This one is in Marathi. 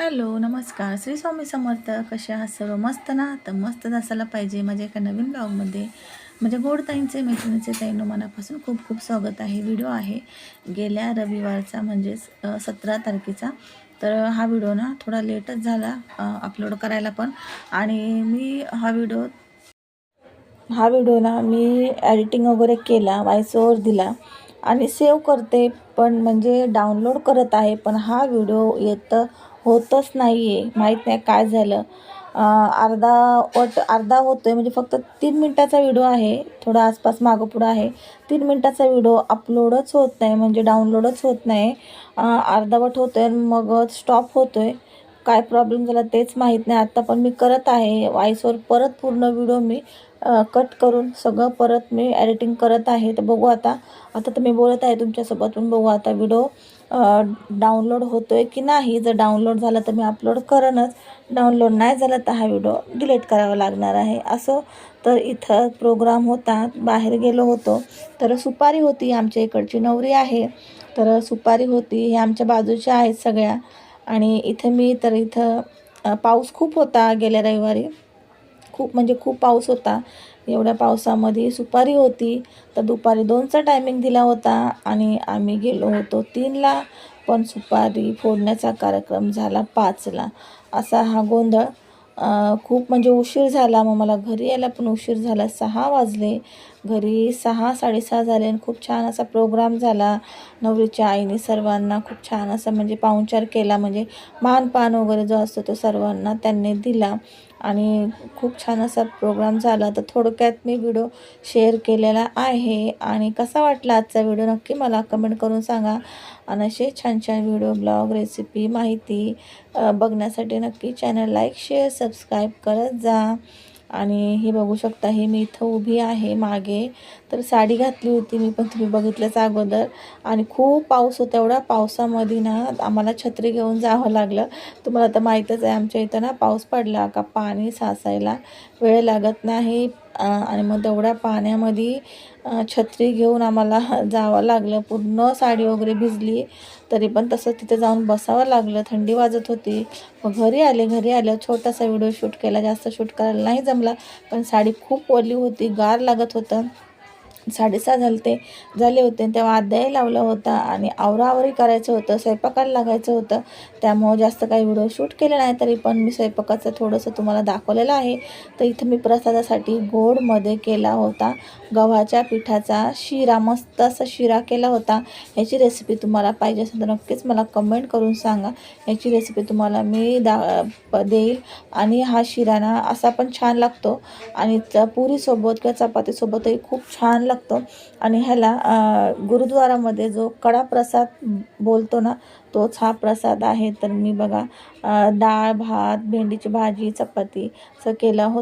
हॅलो नमस्कार. श्री स्वामी समर्थ कसे आहात सर्व? मस्त ना? तर मस्तच असायला पाहिजे. माझ्या एका नवीन ब्लॉगमध्ये माझ्या गोडताईंचे मैत्रिणीचे ताईंनो मनापासून खूप खूप स्वागत आहे. व्हिडिओ आहे गेल्या रविवारचा म्हणजेच सतरा तारखेचा. तर हा व्हिडिओ ना थोडा लेटच झाला अपलोड करायला पण. आणि मी हा व्हिडिओ हा व्हिडिओ ना मी एडिटिंग वगैरे केला व्हॉइस ओवर दिला. आणि सेव्ह करते पण म्हणजे डाउनलोड करत आहे. पण हा व्हिडिओ येतं होतच नाही आहे माहीत नाही काय झालं. अर्धा वट अर्धा होतो आहे म्हणजे फक्त तीन मिनटाचा व्हिडिओ आहे. थोडा आसपास मागं पुढं आहे. तीन मिनटाचा व्हिडिओ अपलोडच होत नाही. म्हणजे डाउनलोडच होत नाही. अर्धावट होतो आहे मग स्टॉप होतो आहे काय प्रॉब्लेम झाला तेच माहीत नाही. आत्ता पण मी करत आहे. वॉईसवर परत पूर्ण व्हिडिओ मी कट करून सगळं परत मी एडिटिंग करत आहे. तर बघू आता. आता तर मी बोलत आहे तुमच्यासोबत पण बघू आता व्हिडिओ डाउनलोड होतो आहे की नाही. जर डाउनलोड झाला तर मी अपलोड करेनच डाउनलोड नाही झाला तर हा व्हिडिओ डिलीट करावा लागणार आहे. असं तर इथं प्रोग्राम होता. बाहेर गेलो होतो. तर सुपारी होती आमच्या इकडची. नवरी आहे. तर सुपारी होती. हे आमच्या बाजूच्या आहेत सगळ्या. आणि इथं मी तर इथं पाऊस खूप होता गेल्या रविवारी. खूप म्हणजे खूप पाऊस होता. एवढ्या पावसामध्ये सुपारी होती तर दुपारी दोनचा टायमिंग दिला होता आणि आम्ही गेलो होतो तीनला पण सुपारी फोडण्याचा कार्यक्रम झाला पाचला. असा हा गोंधळ खूप म्हणजे उशीर झाला. मग मला घरी यायला पण उशीर झाला. सहा वाजले. घरी सहा साडेसहा झाले आणि खूप छान असा प्रोग्राम झाला. नवरीच्या आईने सर्वांना खूप छान असा म्हणजे पाहुणचार केला. म्हणजे मानपान वगैरे जो असतो तो सर्वांना त्यांनी दिला. आणि खूप छान असा प्रोग्राम झाला. तर थोडक्यात मी व्हिडिओ शेअर केलेला आहे. आणि कसा वाटला आजचा व्हिडिओ नक्की मला कमेंट करून सांगा. आणि असे छान छान व्हिडिओ ब्लॉग रेसिपी माहिती बघण्यासाठी नक्की चॅनल लाईक शेअर सबस्क्राईब करत जा. आणि हे बघू शकता हे मी इथं उभी आहे मागे. तर साडी घातली होती मी पण तुम्ही बघितल्याच अगोदर. आणि खूप पाऊस होता एवढा पावसामध्ये ना आम्हाला छत्री घेऊन जावं लागलं. तुम्हाला तर माहीतच आहे आमच्या इथं ना पाऊस पडला का पाणी साचायला वेळ लागत नाही. आणि मग तेवढ्या पाण्यामध्ये छत्री घेऊन आम्हाला जावं लागलं. पूर्ण साडी वगैरे भिजली. तरी पण तसं तिथे जाऊन बसावं लागलं. थंडी वाजत होती. मग घरी आले घरी आलं. छोटासा व्हिडिओ शूट केला. जास्त शूट करायला नाही जमला. पण साडी खूप ओली होती. गार लागत होतं. साडेसहा झाले ते झाले होते. तेव्हा अध्याय लावला होता आणि आवरावरी करायचं होतं स्वयंपाकाला लागायचं होतं. त्यामुळं जास्त काही व्हिडिओ शूट केले नाही तरी पण मी स्वयंपाकाचं थोडंसं तुम्हाला दाखवलेलं आहे. तर इथं मी प्रसादासाठी गोडमध्ये केला होता. गव्हाच्या पिठाचा शिरा मस्त असा शिरा केला होता. ह्याची रेसिपी तुम्हाला पाहिजे असेल तर नक्कीच मला कमेंट करून सांगा. ह्याची रेसिपी तुम्हाला मी दा देईल. आणि हा शिरा ना असा पण छान लागतो. आणि पुरीसोबत किंवा चपातीसोबतही खूप छान लागतो. आणि ह्याला गुरुद्वारामध्ये जो कडा प्रसाद बोलतो ना तोच हा प्रसाद आहे. तर मी बघा डाळ भात भेंडीची भाजी चपाती असं केलं हो